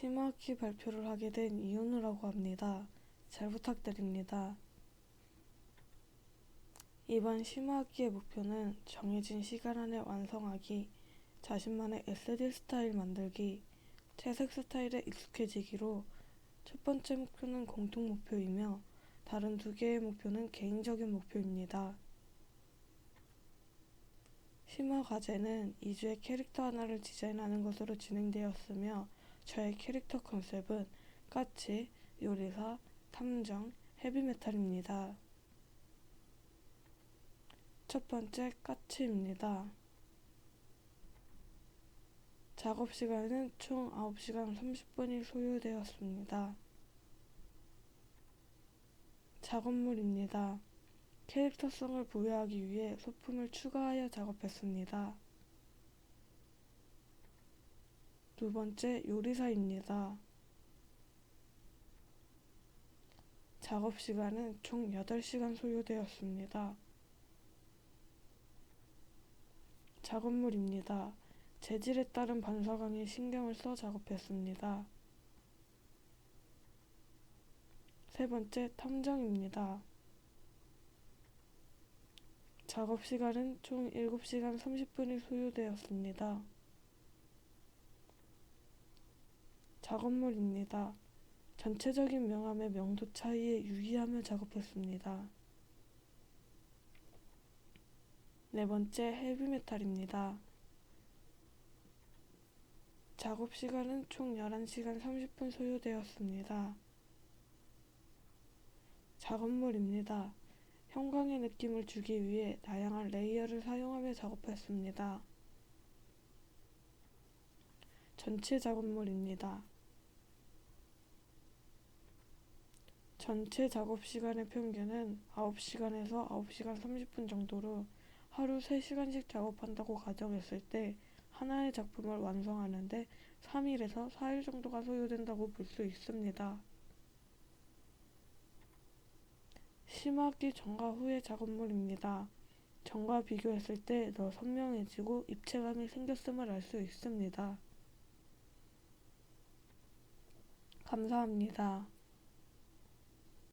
심화학기 발표를 하게 된 이윤우라고 합니다. 잘 부탁드립니다. 이번 심화학기의 목표는 정해진 시간 안에 완성하기, 자신만의 SD 스타일 만들기, 채색 스타일에 익숙해지기로 첫 번째 목표는 공통 목표이며 다른 두 개의 목표는 개인적인 목표입니다. 심화 과제는 2주의 캐릭터 하나를 디자인하는 것으로 진행되었으며 저의 캐릭터 컨셉은 까치, 요리사, 탐정, 헤비메탈입니다. 첫 번째 까치입니다. 작업 시간은 총 9시간 30분이 소요되었습니다. 작업물입니다. 캐릭터성을 부여하기 위해 소품을 추가하여 작업했습니다. 두 번째 요리사입니다. 작업 시간은 총 8시간 소요되었습니다. 작업물입니다. 재질에 따른 반사광에 신경을 써 작업했습니다. 세 번째 탐정입니다. 작업 시간은 총 7시간 30분이 소요되었습니다. 작업물입니다. 전체적인 명암의 명도 차이에 유의하며 작업했습니다. 네 번째 헤비메탈입니다. 작업 시간은 총 11시간 30분 소요되었습니다. 작업물입니다. 형광의 느낌을 주기 위해 다양한 레이어를 사용하며 작업했습니다. 전체 작업물입니다. 전체 작업 시간의 평균은 9시간에서 9시간 30분 정도로 하루 3시간씩 작업한다고 가정했을 때 하나의 작품을 완성하는데 3일에서 4일 정도가 소요된다고 볼 수 있습니다. 심화기 전과 후의 작업물입니다. 전과 비교했을 때 더 선명해지고 입체감이 생겼음을 알 수 있습니다. 감사합니다.